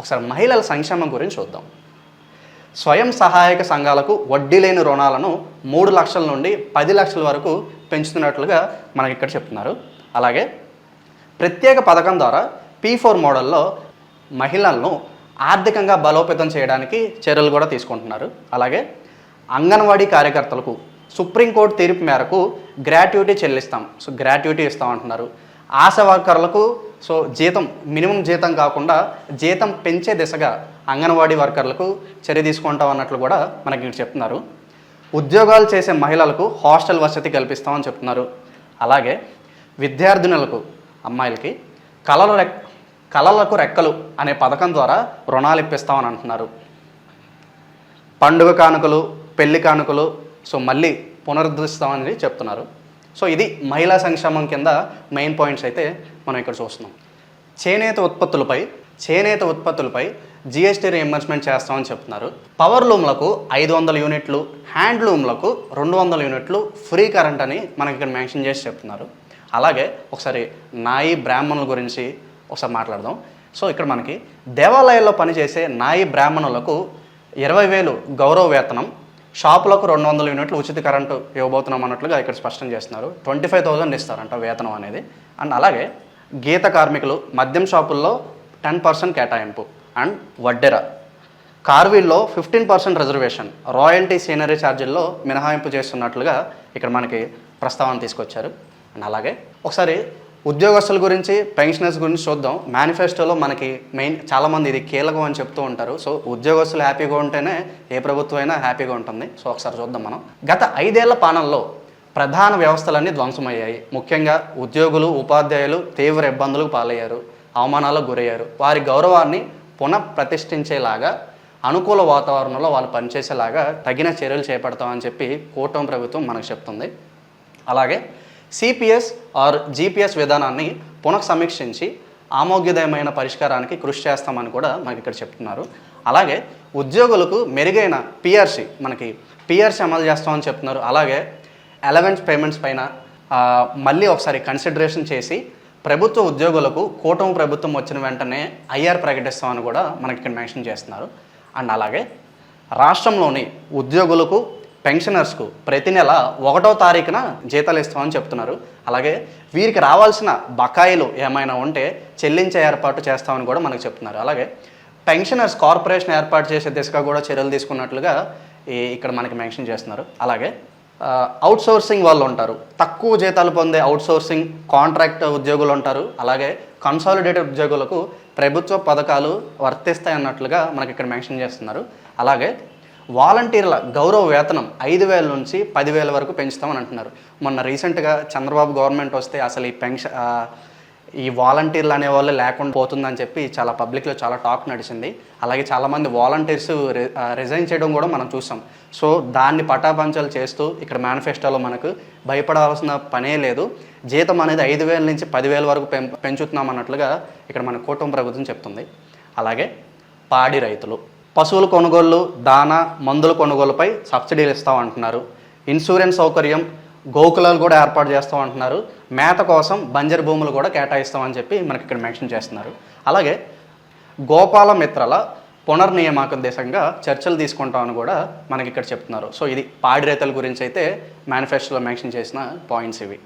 ఒకసారి మహిళల సంక్షేమం గురించి చూద్దాం. స్వయం సహాయక సంఘాలకు వడ్డీ లేని రుణాలను మూడు లక్షల నుండి పది లక్షల వరకు పెంచుతున్నట్లుగా మనకి ఇక్కడ చెప్తున్నారు. అలాగే ప్రత్యేక పథకం ద్వారా పీ ఫోర్ మోడల్లో మహిళలను ఆర్థికంగా బలోపేతం చేయడానికి చర్యలు కూడా తీసుకుంటున్నారు. అలాగే అంగన్వాడీ కార్యకర్తలకు సుప్రీంకోర్టు తీర్పు మేరకు గ్రాట్యుటీ చెల్లిస్తాం. సో గ్రాట్యుటీ ఇస్తాం అంటున్నారు. ఆశా వర్కర్లకు సో జీతం మినిమం జీతం కాకుండా జీతం పెంచే దిశగా అంగన్వాడీ వర్కర్లకు చర్య తీసుకుంటాం అన్నట్లు కూడా మనకి చెప్తున్నారు. ఉద్యోగాలు చేసే మహిళలకు హాస్టల్ వసతి కల్పిస్తామని చెప్తున్నారు. అలాగే విద్యార్థినులకు అమ్మాయిలకి కళలు రెక్ కళలకు రెక్కలు అనే పథకం ద్వారా రుణాలు ఇప్పిస్తామని అంటున్నారు. పండుగ కానుకలు పెళ్ళి కానుకలు సో మళ్ళీ పునరుద్ధరిస్తామని చెప్తున్నారు. సో ఇది మహిళా సంక్షేమం కింద మెయిన్ పాయింట్స్ అయితే మనం ఇక్కడ చూస్తున్నాం. చేనేత ఉత్పత్తులపై చేనేత ఉత్పత్తులపై జిఎస్టీ రియంబర్స్మెంట్ చేస్తామని చెప్తున్నారు. పవర్ లూమ్లకు ఐదు వందల యూనిట్లు హ్యాండ్లూమ్లకు రెండు వందల యూనిట్లు ఫ్రీ కరెంట్ అని మనకి ఇక్కడ మెన్షన్ చేసి చెప్తున్నారు. అలాగే ఒకసారి నాయి బ్రాహ్మణుల గురించి ఒకసారి మాట్లాడదాం. సో ఇక్కడ మనకి దేవాలయాల్లో పనిచేసే నాయి బ్రాహ్మణులకు ఇరవై వేలు గౌరవ వేతనం షాపులకు రెండు వందల యూనిట్లు ఉచిత కరెంటు ఇవ్వబోతున్నాం అన్నట్లుగా ఇక్కడ స్పష్టం చేస్తున్నారు. ట్వంటీ ఫైవ్ థౌసండ్ ఇస్తారంట వేతనం అనేది. అండ్ అలాగే గీత కార్మికులు మద్యం షాపుల్లో టెన్ పర్సెంట్ కేటాయింపు. అండ్ వడ్డెర. కార్వీల్లో ఫిఫ్టీన్ పర్సెంట్ రిజర్వేషన్. రాయల్టీ సీనరీ ఛార్జీల్లో మినహాయింపు చేస్తున్నట్లుగా ఇక్కడ మనకి ప్రస్తావన తీసుకొచ్చారు. అండ్ అలాగే ఒకసారి ఉద్యోగస్తుల గురించి పెన్షనర్స్ గురించి చూద్దాం. మేనిఫెస్టోలో మనకి మెయిన్ చాలామంది ఇది కీలకం అని చెప్తూ ఉంటారు. సో ఉద్యోగస్తులు హ్యాపీగా ఉంటేనే ఏ ప్రభుత్వం అయినా హ్యాపీగా ఉంటుంది. సో ఒకసారి చూద్దాం మనం. గత ఐదేళ్ళ పాలనలో ప్రధాన వ్యవస్థలన్నీ ధ్వంసమయ్యాయి. ముఖ్యంగా ఉద్యోగులు ఉపాధ్యాయులు తీవ్ర ఇబ్బందులకు పాలయ్యారు. అవమానాలకు గురయ్యారు. వారి గౌరవాన్ని పునః ప్రతిష్ఠించేలాగా అనుకూల వాతావరణంలో వాళ్ళు పనిచేసేలాగా తగిన చర్యలు చేపడతామని చెప్పి కూటమి ప్రభుత్వం మనకు చెప్తుంది. అలాగే సిపిఎస్ ఆర్ జిపిఎస్ విధానాన్ని పునః సమీక్షించి ఆమోగ్యదయమైన పరిష్కారానికి కృషి చేస్తామని కూడా మనకి ఇక్కడ చెప్తున్నారు. అలాగే ఉద్యోగులకు మెరుగైన పిఆర్సి మనకి పిఆర్సి అమలు చేస్తామని చెప్తున్నారు. అలాగే అలవెన్స్ పేమెంట్స్ పైన మళ్ళీ ఒకసారి కన్సిడరేషన్ చేసి ప్రభుత్వ ఉద్యోగులకు కూటమి ప్రభుత్వం వచ్చిన వెంటనే ఐఆర్ ప్రకటిస్తామని కూడా మనకి ఇక్కడ మెన్షన్ చేస్తున్నారు. అండ్ అలాగే రాష్ట్రంలోని ఉద్యోగులకు పెన్షనర్స్కు ప్రతి నెల ఒకటో తారీఖున జీతాలు ఇస్తామని చెప్తున్నారు. అలాగే వీరికి రావాల్సిన బకాయిలు ఏమైనా ఉంటే చెల్లించే ఏర్పాటు చేస్తామని కూడా మనకు చెప్తున్నారు. అలాగే పెన్షనర్స్ కార్పొరేషన్ ఏర్పాటు చేసే దిశగా కూడా చర్యలు తీసుకున్నట్లుగా ఈ ఇక్కడ మనకి మెన్షన్ చేస్తున్నారు. అలాగే అవుట్సోర్సింగ్ వాళ్ళు ఉంటారు. తక్కువ జీతాలు పొందే అవుట్ సోర్సింగ్ కాంట్రాక్ట్ ఉద్యోగులు ఉంటారు. అలాగే కన్సాలిడేటెడ్ ఉద్యోగులకు ప్రభుత్వ పథకాలు వర్తిస్తాయి అన్నట్లుగా మనకి ఇక్కడ మెన్షన్ చేస్తున్నారు. అలాగే వాలంటీర్ల గౌరవ వేతనం ఐదు వేల నుంచి పదివేల వరకు పెంచుతామని అంటున్నారు. మొన్న రీసెంట్గా చంద్రబాబు గవర్నమెంట్ వస్తే అసలు ఈ పెన్షన్ ఈ వాలంటీర్లు అనేవాళ్ళు లేకుండా పోతుందని చెప్పి చాలా పబ్లిక్లో చాలా టాక్ నడిచింది. అలాగే చాలామంది వాలంటీర్స్ రిజైన్ చేయడం కూడా మనం చూసాం. సో దాన్ని పటాపంచాలు చేస్తూ ఇక్కడ మేనిఫెస్టోలో మనకు భయపడాల్సిన పనే లేదు. జీతం అనేది ఐదు వేల నుంచి పదివేల వరకు పెం పెంచుతున్నాం అన్నట్లుగా ఇక్కడ మన కూటమి ప్రభుత్వం చెప్తుంది. అలాగే పాడి రైతులు. పశువుల కొనుగోళ్ళు దానా మందుల కొనుగోలుపై సబ్సిడీలు ఇస్తామంటున్నారు. ఇన్సూరెన్స్ సౌకర్యం గోకులాలు కూడా ఏర్పాటు చేస్తామంటున్నారు. మేత కోసం బంజరు భూములు కూడా కేటాయిస్తామని చెప్పి మనకి ఇక్కడ మెన్షన్ చేస్తున్నారు. అలాగే గోపాల మిత్రల పునర్నియామకం దేశంగా చర్చలు తీసుకుంటామని కూడా మనకి ఇక్కడ చెప్తున్నారు. సో ఇది పాడి రైతుల గురించి అయితే మేనిఫెస్టోలో మెన్షన్ చేసిన పాయింట్స్ ఇవి.